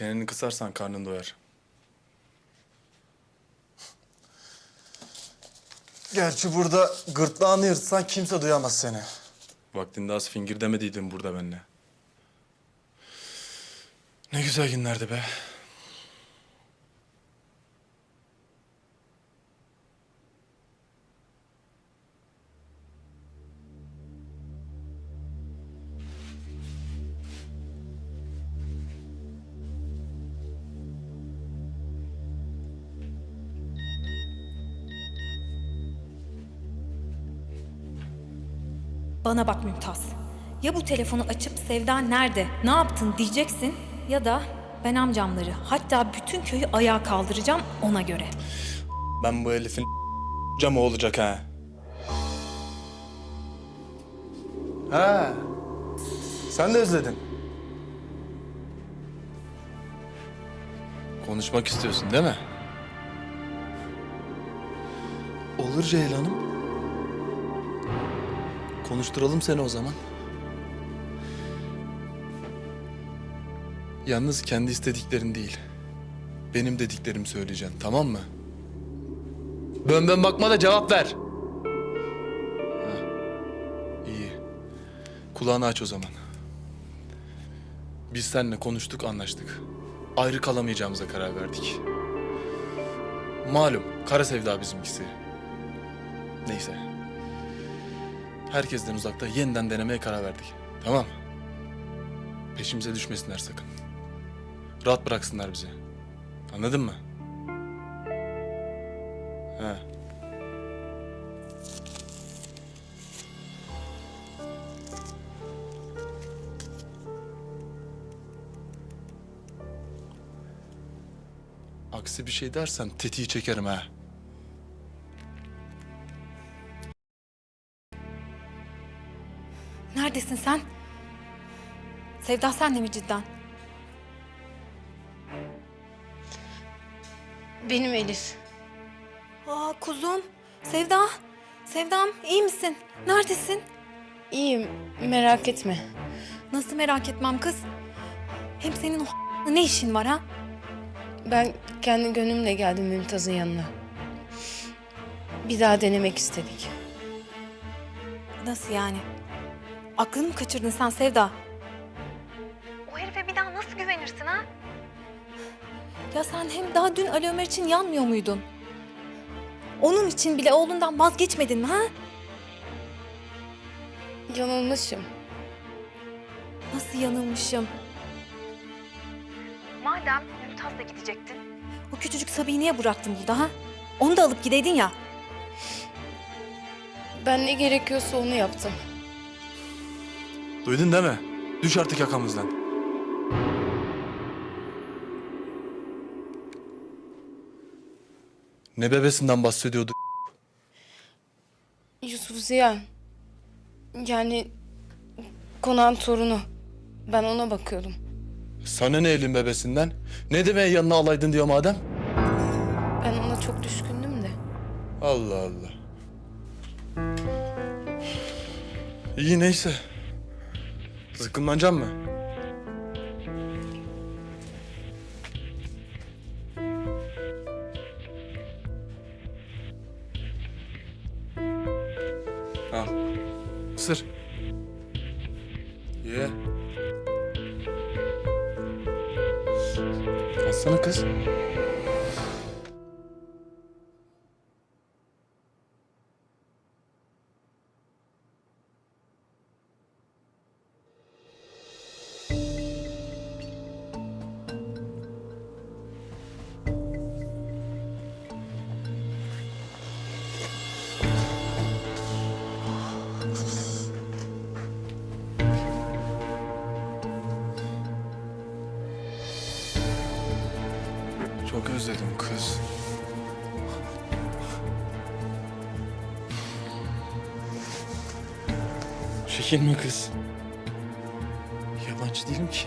Çeneni kısarsan karnın doyar. Gerçi burada gırtlağını yırtsan kimse duyamaz seni. Vaktinde az fingir demediydin burada benimle. Ne güzel günlerdi be. Bana bak Mümtaz. Ya bu telefonu açıp Sevda nerede, ne yaptın diyeceksin ya da ben amcamları hatta bütün köyü ayağa kaldıracağım ona göre. Ben bu Elif'in camı olacak ha. He. Sen de özledin. Konuşmak istiyorsun değil mi? Olur Ceylan'ım. Konuşturalım seni o zaman. Yalnız kendi istediklerin değil. Benim dediklerimi söyleyeceksin, tamam mı? Bön bön bakma da cevap ver. Ha, iyi. Kulağını aç o zaman. Biz seninle konuştuk, anlaştık. Ayrı kalamayacağımıza karar verdik. Malum, kara sevda bizimkisi. Neyse. Herkesten uzakta yeniden denemeye karar verdik. Tamam. Peşimize düşmesinler sakın. Rahat bıraksınlar bizi. Anladın mı? He. Aksi bir şey dersen tetiği çekerim ha. Neredesin sen? Sevda sen de mi cidden? Benim Elif. Aa kuzum. Sevda. Sevdam iyi misin? Neredesin? İyiyim, merak etme. Nasıl merak etmem kız? Hem senin o ne işin var ha? Ben kendi gönlümle geldim Mümtaz'ın yanına. Bir daha denemek istedik. Nasıl yani? Aklını mı kaçırdın sen Sevda? O herife bir daha nasıl güvenirsin ha? Ya sen hem daha dün Ali Ömer için yanmıyor muydun? Onun için bile oğlundan vazgeçmedin mi ha? Yanılmışım. Nasıl yanılmışım? Madem Mümtaz'la gidecektin. O küçücük Sabi'yi niye bıraktın burada ha? Onu da alıp gideydin ya. Ben ne gerekiyorsa onu yaptım. Duydun değil mi? Düş artık yakamızdan. Ne bebesinden bahsediyordu? Yusuf Ziya. Yani konağın torunu. Ben ona bakıyordum. Sana ne elin bebesinden? Ne demeye yanına alaydın diyor madem? Ben ona çok düşkündüm de. Allah Allah. İyi neyse. Sıkılmancan mı? Al. Isır. Ye. Alsana kız. Çok özledim kız. Çekinme kız. Yabancı değilim ki.